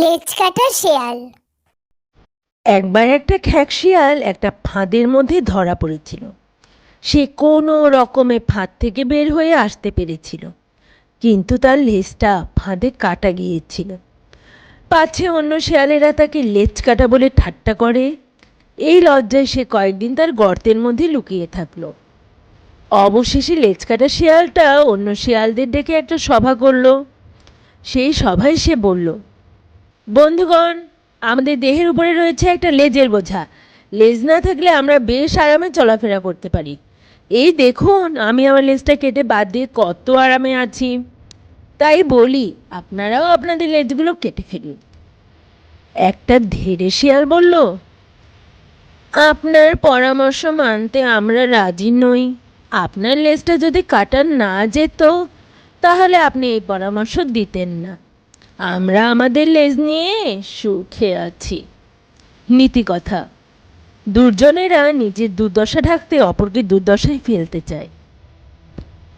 লেজ কাটা শেয়াল। একবার একটা খ্যাক শিয়াল একটা ফাঁদের মধ্যে ধরা পড়েছিল। সে কোনো রকমে ফাঁদ থেকে বের হয়ে আসতে পেরেছিল, কিন্তু তার লেজটা ফাঁদে কাটা গিয়েছিল। পাছে অন্য শেয়ালেরা তাকে লেজ কাটা বলে ঠাট্টা করে। এই লজ্জায় সে কয়েকদিন তার গর্তের মধ্যে লুকিয়ে থাকল। অবশেষে লেজ কাটা শিয়ালটা অন্য শিয়ালদের ডেকে একটা সভা করল। সেই সভায় সে বলল বন্ধুগণ, আমাদের দেহের উপরে রয়েছে একটা লেজের বোঝা। লেজ না থাকলে আমরা বেশ আরামে চলাফেরা করতে পারি। এই দেখুন, আমি আমার লেজটা কেটে বাদ দিয়ে কত আরামে আছি। তাই বলি, আপনারাও আপনাদের লেজগুলো কেটে ফেলুন। একটা ধীরে শিয়াল বলল, আপনার পরামর্শ মানতে আমরা রাজি নই। আপনার লেজটা যদি কাটা না যেত, তাহলে আপনি এই পরামর্শ দিতেন না। আমরা আমাদের লেজ নিয়ে সুখে আছি। নীতি কথা। দুর্জনেরা নিজের দুর্দশা ঢাকতে অপরকে দুর্দশায় ফেলতে চায়।